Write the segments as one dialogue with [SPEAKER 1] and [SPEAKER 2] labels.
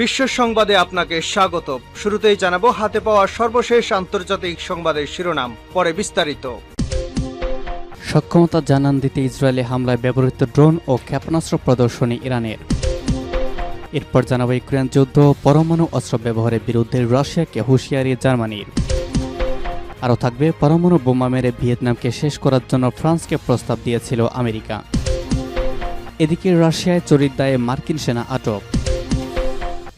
[SPEAKER 1] বিশ্ব সংবাদে আপনাকে স্বাগত। শুরুতেই জানাব, হাতে পাওয়া সর্বশেষ আন্তর্জাতিক সংবাদের শিরোনাম, পরে বিস্তারিত।
[SPEAKER 2] সক্ষমতা জানান দিতে ইসরায়েলে হামলায় ব্যবহৃত ড্রোন ও ক্ষেপণাস্ত্র প্রদর্শনী ইরানের। এরপর জানাব, ইউক্রেন যুদ্ধ পরমাণু অস্ত্র ব্যবহারের বিরুদ্ধে রাশিয়াকে হুঁশিয়ারি জার্মানির। আরও থাকবে, পরমাণু বোমা মেরে ভিয়েতনামকে শেষ করার জন্য ফ্রান্সকে প্রস্তাব দিয়েছিল আমেরিকা। এদিকে রাশিয়ায় চরিত দায়ে মার্কিন সেনা আটক।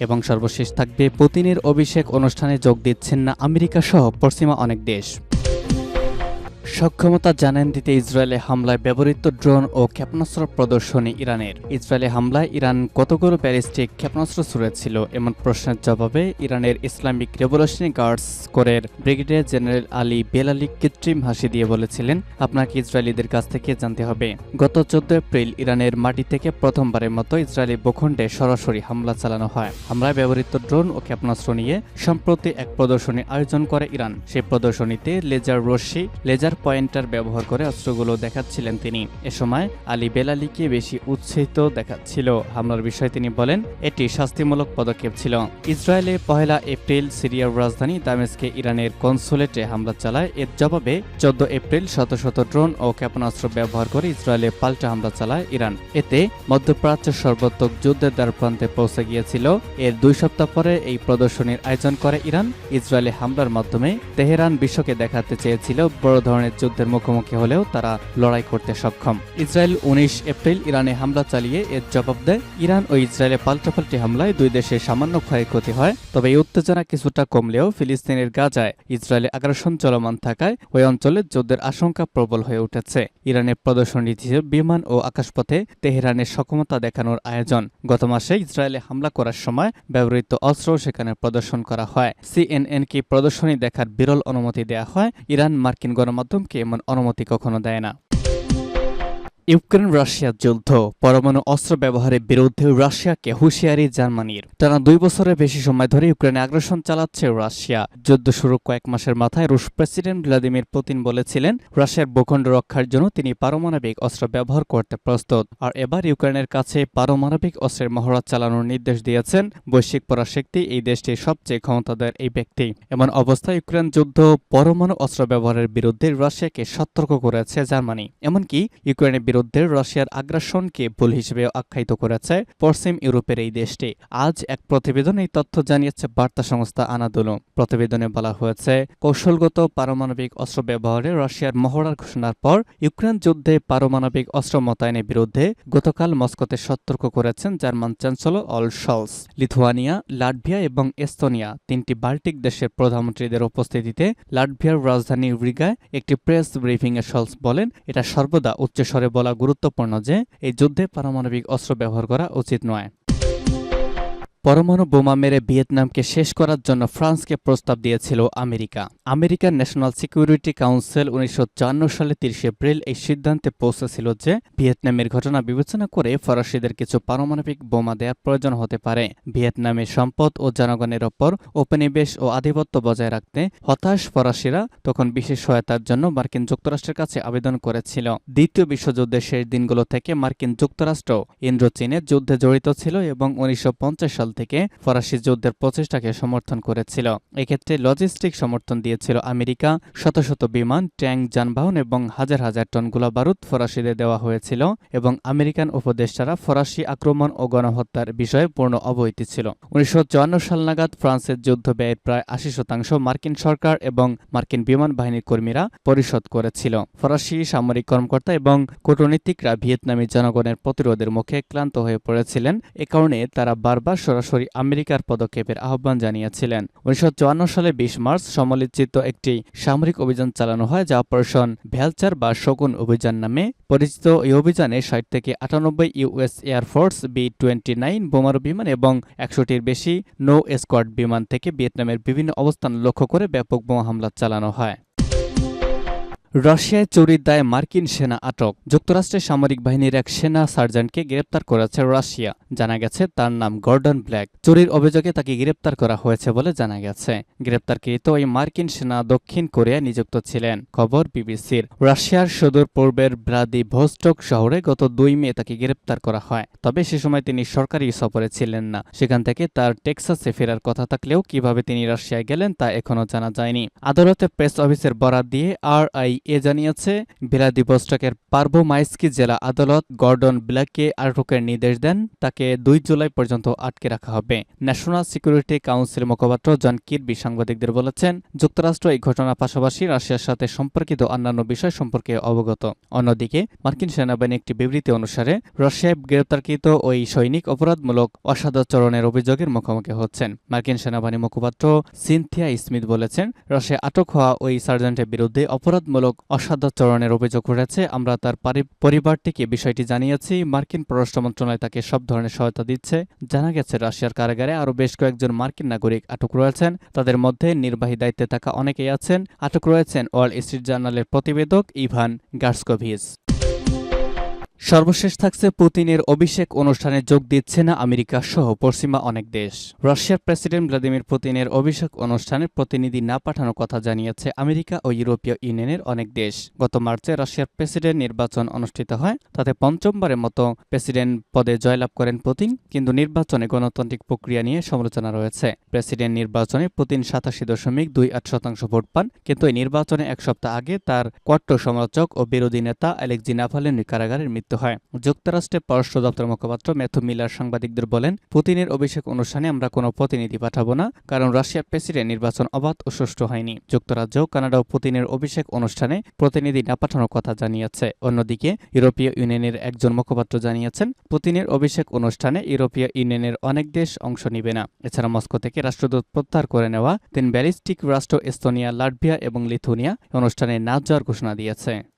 [SPEAKER 2] এবং সর্বশেষ থাকবে পুতিনের অভিষেক অনুষ্ঠানে যোগ দিচ্ছেন না আমেরিকা সহ পশ্চিমা অনেক দেশ। সক্ষমতা জানান দিতে ইসরায়েলে হামলায় ব্যবহৃত ড্রোন ও ক্ষেপণাস্ত্র প্রদর্শনী ইরানের। ইসরায়েলে হামলায় ইরান কতগুলো ব্যালিস্টিক ক্ষেপণাস্ত্র ছুড়েছিল এমন প্রশ্নের জবাবে ইরানের ইসলামিক রেভলিউশনারি গার্ডস কোরের ব্রিগেডিয়ার জেনারেল আলী বেলালি কৃত্রিম হাসি দিয়ে বলেছিলেন, আপনাকে ইসরায়েলিদের কাছ থেকে জানতে হবে। গত চোদ্দ এপ্রিল ইরানের মাটি থেকে প্রথমবারের মতো ইসরায়েলি ভূখণ্ডে সরাসরি হামলা চালানো হয়। হামলায় ব্যবহৃত ড্রোন ও ক্ষেপণাস্ত্র নিয়ে সম্প্রতি এক প্রদর্শনী আয়োজন করে ইরান। সেই প্রদর্শনীতে লেজার রশ্মি, লেজার পয়েন্টার ব্যবহার করে অস্ত্রগুলো দেখাচ্ছিলেন তিনি। এ সময় আলী বেলালিকে বেশি উৎসাহিত দেখাচ্ছিল। হামলার বিষয়ে তিনি বলেন, এটি শাস্তিমূলক পদক্ষেপ ছিল। ইসরায়েলে পহেলা এপ্রিল সিরিয়ার রাজধানী দামেস্কে ইরানের কনসুলেটে হামলা চালায়। এর জবাবে চোদ্দ এপ্রিল শত শত ড্রোন ও ক্ষেপণাস্ত্র ব্যবহার করে ইসরায়েলে পাল্টা হামলা চালায় ইরান। এতে মধ্যপ্রাচ্যের সর্বাত্মক যুদ্ধের দ্বার প্রান্তে পৌঁছে গিয়েছিল। এর দুই সপ্তাহ পরে এই প্রদর্শনীর আয়োজন করে ইরান। ইসরায়েলে হামলার মাধ্যমে তেহরান বিশ্বকে দেখাতে চেয়েছিল বড় ধরনের যুদ্ধের মুখোমুখি হলেও তারা লড়াই করতে সক্ষম। ইসরায়েল উনিশ এপ্রিল ইরানে হামলা চালিয়ে এর জবাব দেয়, ইরান ও ইসরায়েলে পাল্টাপাল্টি হামলায় দুই দেশে সামান্য ক্ষয়ক্ষতি হয়, তবে এই উত্তেজনা কিছুটা কমলেও ফিলিস্তিনের গাজায় ইসরায়েলে আগ্রাসন চলমান থাকায় ওই অঞ্চলে যুদ্ধের আশঙ্কা প্রবল হয়ে উঠেছে। ইরানের প্রদর্শনী ছিল বিমান ও আকাশপথে তেহরানের সক্ষমতা দেখানোর আয়োজন। গত মাসে ইসরায়েলে হামলা করার সময় ব্যবহৃত অস্ত্র সেখানে প্রদর্শন করা হয়। সিএনএন কি প্রদর্শনী দেখার বিরল অনুমতি দেয়া হয়। ইরান মার্কিন গণমাধ্যমকে এমন অনুমতি কখনো দেয় না। ইউক্রেন রাশিয়ার যুদ্ধ, পরমাণু অস্ত্র ব্যবহারের বিরুদ্ধে রাশিয়াকে হুঁশিয়ারি জার্মানির। টানা দুই বছরের বেশি সময় ধরে ইউক্রেনে আগ্রাসন চালাচ্ছে রাশিয়া। যুদ্ধ শুরু কয়েক মাসের মাথায় রুশ প্রেসিডেন্ট ভ্লাদিমির পুতিন বলেছিলেন, রাশিয়ার ভূখণ্ড রক্ষার জন্য তিনি পারমাণবিক অস্ত্র ব্যবহার করতে প্রস্তুত। আর এবার ইউক্রেনের কাছে পারমাণবিক অস্ত্রের মহড়া চালানোর নির্দেশ দিয়েছেন বৈশ্বিক পরাশক্তি, এই দেশটির সবচেয়ে ক্ষমতাধর এই ব্যক্তি। এমন অবস্থায় ইউক্রেন যুদ্ধ, পরমাণু অস্ত্র ব্যবহারের বিরুদ্ধে রাশিয়াকে সতর্ক করেছে জার্মানি। এমনকি ইউক্রেনের বিরুদ্ধে রাশিয়ার আগ্রাসনকে ভুল হিসেবে আখ্যায়িত করেছে পশ্চিম ইউরোপের এই দেশটি। আজ এক প্রতিবেদনে এই তথ্য জানিয়েছে বার্তা সংস্থা আনাদুলু। প্রতিবেদনে বলা হয়েছে, কৌশলগত পারমাণবিক অস্ত্র ব্যবহারে রাশিয়ার মহড়ার ঘোষণার পর ইউক্রেন যুদ্ধে পারমাণবিক অস্ত্র মোতায়েনের বিরুদ্ধে গতকাল মস্কোতে সতর্ক করেছেন German chancellor Olaf Scholz. Lithuania, Latvia এবং এস্তোনিয়া তিনটি বাল্টিক দেশের প্রধানমন্ত্রীদের উপস্থিতিতে লাটভিয়ার রাজধানী রিগায় একটি প্রেস ব্রিফিংয়ে শলস বলেন, এটা সর্বদা উচ্চস্বরে বলা গুরুত্বপূর্ণ যে এই যুদ্ধে পারমাণবিক অস্ত্র ব্যবহার করা উচিত নয়। পরমাণু বোমা মেরে ভিয়েতনামকে শেষ করার জন্য ফ্রান্সকে প্রস্তাব দিয়েছিল America. American National Security Council উনিশশো চুয়ান্ন সালে তিরিশে এপ্রিল এই সিদ্ধান্তে পৌঁছেছিল যে ভিয়েতনামের ঘটনা বিবেচনা করে ফরাসিদের কিছু পারমাণবিক বোমা দেওয়ার প্রয়োজন হতে পারে। ভিয়েতনামের সম্পদ ও জনগণের ওপর উপনিবেশ ও আধিপত্য বজায় রাখতে হতাশ ফরাসিরা তখন বিশেষ সহায়তার জন্য মার্কিন যুক্তরাষ্ট্রের কাছে আবেদন করেছিল। দ্বিতীয় বিশ্বযুদ্ধের শেষ দিনগুলো থেকে মার্কিন যুক্তরাষ্ট্র ইন্দ্র চীনের যুদ্ধে জড়িত ছিল এবং উনিশশো সাল থেকে ফরাসি যুদ্ধের প্রচেষ্টাকে সমর্থন করেছিল। এক্ষেত্রে লজিস্টিক সমর্থন দিয়েছিল আমেরিকা। শত শত বিমান, ট্যাঙ্ক, যানবাহন এবং হাজার হাজার টন গোলাবারুদ ফরাসিদের দেওয়া হয়েছিল এবং আমেরিকান উপদেষ্টারা ফরাসি আক্রমণ ও গণহত্যার বিষয়ে পূর্ণ অবহিত ছিল। উনিশশো চুয়ান্ন সাল নাগাদ ফ্রান্সের যুদ্ধ ব্যয়ের প্রায় আশি শতাংশ মার্কিন সরকার এবং মার্কিন বিমান বাহিনীর কর্মীরা পরিশোধ করেছিল। ফরাসি সামরিক কর্মকর্তা এবং কূটনীতিকরা ভিয়েতনামী জনগণের প্রতিরোধের মুখে ক্লান্ত হয়ে পড়েছিলেন। এ কারণে তারা বারবার সরাসরি আমেরিকার পদক্ষেপের আহ্বান জানিয়েছিলেন। উনিশশো চুয়ান্ন সালে বিশ মার্চ সমালোচিত একটি সামরিক অভিযান চালানো হয়, যা অপারেশন ভ্যালচার বা শকুন অভিযান নামে পরিচিত। এই অভিযানে ষাট থেকে আটানব্বই US air force B twenty nine বোমারু বিমান এবং একশোটির বেশি নৌ স্কোয়াড বিমান থেকে ভিয়েতনামের বিভিন্ন অবস্থান লক্ষ্য করে ব্যাপক বোমা হামলা চালানো হয়। রাশিয়ায় চুরির দায়ে মার্কিন সেনা আটক। যুক্তরাষ্ট্রের সামরিক বাহিনীর এক সেনা সার্জেন্টকে গ্রেপ্তার করেছে রাশিয়া। জানা গেছে, তার নাম গর্ডন ব্ল্যাক। চুরির অভিযোগে তাকে গ্রেপ্তার করা হয়েছে বলে জানা গেছে। গ্রেপ্তারকৃত ওই মার্কিন সেনা দক্ষিণ কোরিয়ায় নিযুক্ত ছিলেন, খবর বিবিসির। রাশিয়ার সুদূর পূর্বের ব্রাদি ভোস্টক শহরে গত দুই মে তাকে গ্রেপ্তার করা হয়। তবে সে সময় তিনি সরকারি সফরে ছিলেন না। সেখান থেকে তার টেক্সাসে ফেরার কথা থাকলেও কীভাবে তিনি রাশিয়ায় গেলেন তা এখনও জানা যায়নি। আদালতে প্রেস অফিসের বরাত দিয়ে আর আই এ জানিয়েছে ভ্লাদিভস্টকের পার্বোমাইস্কি জেলা আদালত গর্ডন ব্ল্যাককে আটকের নির্দেশ দেন। তাকে দুই জুলাই পর্যন্ত আটকে রাখা হবে। ন্যাশনাল সিকিউরিটি কাউন্সিল মুখপাত্র জন কিরবি সাংবাদিকদের বলেছেন, যুক্তরাষ্ট্র এই ঘটনার পাশাপাশি রাশিয়ার সাথে সম্পর্কিত অন্যান্য বিষয় সম্পর্কে অবগত। অন্যদিকে, মার্কিন সেনাবাহিনী একটি বিবৃতি অনুসারে, রাশিয়ায় গ্রেপ্তারকৃত ওই সৈনিক অপরাধমূলক অসাদাচরণের অভিযোগের মুখোমুখি হচ্ছেন। মার্কিন সেনাবাহিনী মুখপাত্র সিনথিয়া স্মিথ বলেছেন, রাশিয়ায় আটক হওয়া ওই সার্জেন্টের বিরুদ্ধে অপরাধমূলক অসাদাচরণের অভিযোগ উঠেছে। আমরা তার পরিবারটিকে বিষয়টি জানিয়েছি। মার্কিন পররাষ্ট্র মন্ত্রণালয় তাকে সব ধরনের সহায়তা দিচ্ছে। জানা গেছে, রাশিয়ার কারাগারে আরও বেশ কয়েকজন মার্কিন নাগরিক আটক রয়েছেন। তাদের মধ্যে নির্বাহী দায়িত্বে থাকা অনেকেই আছেন। আটক রয়েছেন ওয়ার্ল্ড স্ট্রিট জার্নালের প্রতিবেদক ইভান গার্সকোভিচ। সর্বশেষ থাকছে পুতিনের অভিষেক অনুষ্ঠানে যোগ দিচ্ছে না আমেরিকা সহ পশ্চিমা অনেক দেশ। রাশিয়ার প্রেসিডেন্ট ভ্লাদিমির পুতিনের অভিষেক অনুষ্ঠানে প্রতিনিধি না পাঠানোর কথা জানিয়েছে আমেরিকা ও ইউরোপীয় ইউনিয়নের অনেক দেশ। গত মার্চে রাশিয়ার প্রেসিডেন্ট নির্বাচন অনুষ্ঠিত হয়, তাতে পঞ্চমবারের মতো প্রেসিডেন্ট পদে জয়লাভ করেন পুতিন, কিন্তু নির্বাচনে গণতান্ত্রিক প্রক্রিয়া নিয়ে সমালোচনা রয়েছে। প্রেসিডেন্ট নির্বাচনে পুতিন সাতাশি দশমিক দুই আট শতাংশ ভোট পান, কিন্তু এই নির্বাচনে এক সপ্তাহ আগে তার কট্টর সমালোচক ও বিরোধী নেতা অ্যালেক্সি নাভালেনি কারাগারের মৃত্যু হয়। যুক্তরাষ্ট্রের পররাষ্ট্র দপ্তর মুখপাত্র ম্যাথু মিলার সাংবাদিকদের বলেন, পুতিনের অভিষেক অনুষ্ঠানে আমরা কোনো প্রতিনিধি পাঠাবো না, কারণ রাশিয়ার প্রেসিডেন্ট নির্বাচন অবাধ ও সুষ্ঠু হয়নি। যুক্তরাজ্য কানাডা ও পুতিনের অভিষেক অনুষ্ঠানে প্রতিনিধি না পাঠানোর কথা জানিয়েছে। অন্যদিকে, ইউরোপীয় ইউনিয়নের একজন মুখপাত্র জানিয়েছেন, পুতিনের অভিষেক অনুষ্ঠানে ইউরোপীয় ইউনিয়নের অনেক দেশ অংশ নিবে না। এছাড়া মস্কো থেকে রাষ্ট্রদূত প্রত্যাহার করে নেওয়া তিন ব্যালিস্টিক রাষ্ট্র এস্তোনিয়া, লাটভিয়া এবং লিথুনিয়া অনুষ্ঠানে না যাওয়ার ঘোষণা দিয়েছে।